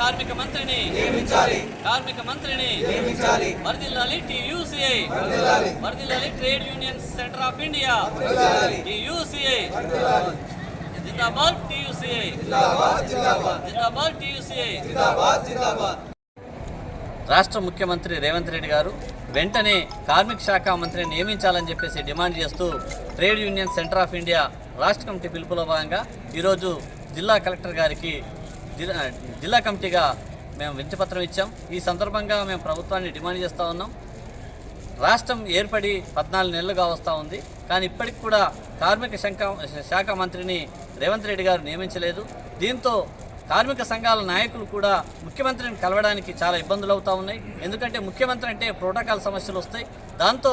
కార్మిక మంత్రిని నియమించాలి. కార్మిక మంత్రిని నియమించాలి. వర్దిల్లాలి టీయూసీఐ వర్ధిల్లాలి. వర్దిల్లాలి trade union centre of India వర్ధిల్లాలి. టీయూసీఐ జిందాబాద్ టీయూసీఐ జిందాబాద్ జిందాబాద్. జిందాబాద్ టీయూసీఐ జిందాబాద్ జిందాబాద్. రాష్ట్ర ముఖ్యమంత్రి రేవంత్ రెడ్డి గారు వెంటనే కార్మిక శాఖ మంత్రిని నియమించాలని చెప్పేసి డిమాండ్ చేస్తూ trade union centre of India రాష్ట్ర కమిటీ పిలుపులో భాగంగా ఈరోజు జిల్లా కలెక్టర్ గారికి జిల్లా జిల్లా కమిటీగా మేము వినతిపత్రం ఇచ్చాం. ఈ సందర్భంగా మేము ప్రభుత్వాన్ని డిమాండ్ చేస్తూ ఉన్నాం. రాష్ట్రం ఏర్పడి పద్నాలుగు నెలలుగా వస్తూ ఉంది. కానీ ఇప్పటికి కూడా కార్మిక శాఖ శాఖ మంత్రిని రేవంత్ రెడ్డి గారు నియమించలేదు. దీంతో కార్మిక సంఘాల నాయకులు కూడా ముఖ్యమంత్రిని కలవడానికి చాలా ఇబ్బందులు అవుతూ ఉన్నాయి. ఎందుకంటే ముఖ్యమంత్రి అంటే ప్రోటోకాల్ సమస్యలు వస్తాయి. దాంతో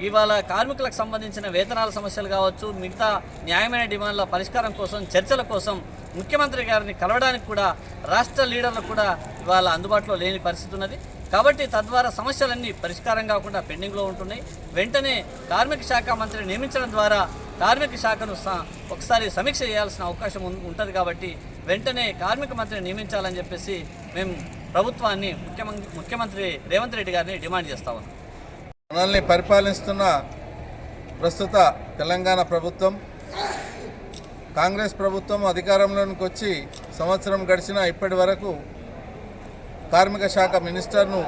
ఇవాళ కార్మికులకు సంబంధించిన వేతనాల సమస్యలు కావచ్చు మిగతా న్యాయమైన డిమాండ్ల పరిష్కారం కోసం చర్చల కోసం ముఖ్యమంత్రి గారిని కలవడానికి కూడా రాష్ట్ర లీడర్లు కూడా ఇవాళ అందుబాటులో లేని పరిస్థితి ఉన్నది. కాబట్టి తద్వారా సమస్యలన్నీ పరిష్కారం కాకుండా పెండింగ్లో ఉంటున్నాయి. వెంటనే కార్మిక శాఖ మంత్రిని నియమించడం ద్వారా కార్మిక శాఖను స- ఒకసారి సమీక్ష చేయాల్సిన అవకాశం ఉంటుంది కాబట్టి వెంటనే కార్మిక మంత్రిని నియమించాలని చెప్పేసి మేము ప్రభుత్వాన్ని ముఖ్యమంత్రి ముఖ్యమంత్రి రేవంత్ రెడ్డి గారిని డిమాండ్ చేస్తా ఉన్నాం. మనల్ని పరిపాలిస్తున్న ప్రస్తుత తెలంగాణ ప్రభుత్వం కాంగ్రెస్ ప్రభుత్వం అధికారంలోనికి వచ్చి సంవత్సరం గడిచిన ఇప్పటి వరకు కార్మిక శాఖ మినిస్టర్ను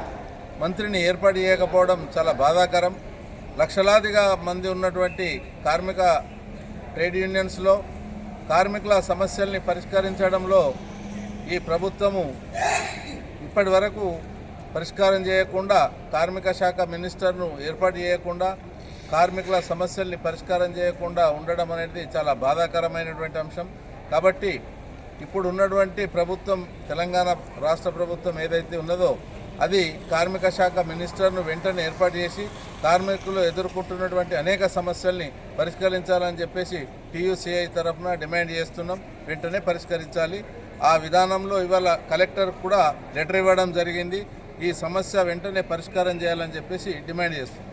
మంత్రిని ఏర్పాటు చేయకపోవడం చాలా బాధాకరం. లక్షలాదిగా మంది ఉన్నటువంటి కార్మిక ట్రేడ్ యూనియన్స్లో కార్మికుల సమస్యల్ని పరిష్కరించడంలో ఈ ప్రభుత్వము ఇప్పటి వరకు పరిష్కారం చేయకుండా కార్మిక శాఖ మినిస్టర్ను ఏర్పాటు చేయకుండా కార్మికుల సమస్యల్ని పరిష్కారం చేయకుండా ఉండడం అనేది చాలా బాధాకరమైనటువంటి అంశం. కాబట్టి ఇప్పుడు ఉన్నటువంటి ప్రభుత్వం తెలంగాణ రాష్ట్ర ప్రభుత్వం ఏదైతే ఉన్నదో అది కార్మిక శాఖ మినిస్టర్ను వెంటనే ఏర్పాటు చేసి కార్మికులు ఎదుర్కొంటున్నటువంటి అనేక సమస్యల్ని పరిష్కరించాలని చెప్పేసి టీయూసీఐ తరఫున డిమాండ్ చేస్తున్నాం. వెంటనే పరిష్కరించాలి. ఆ విధానంలో ఇవాళ కలెక్టర్ కూడా లెటర్ ఇవ్వడం జరిగింది. ఈ సమస్య వెంటనే పరిష్కారం చేయాలని చెప్పేసి డిమాండ్ చేస్తుంది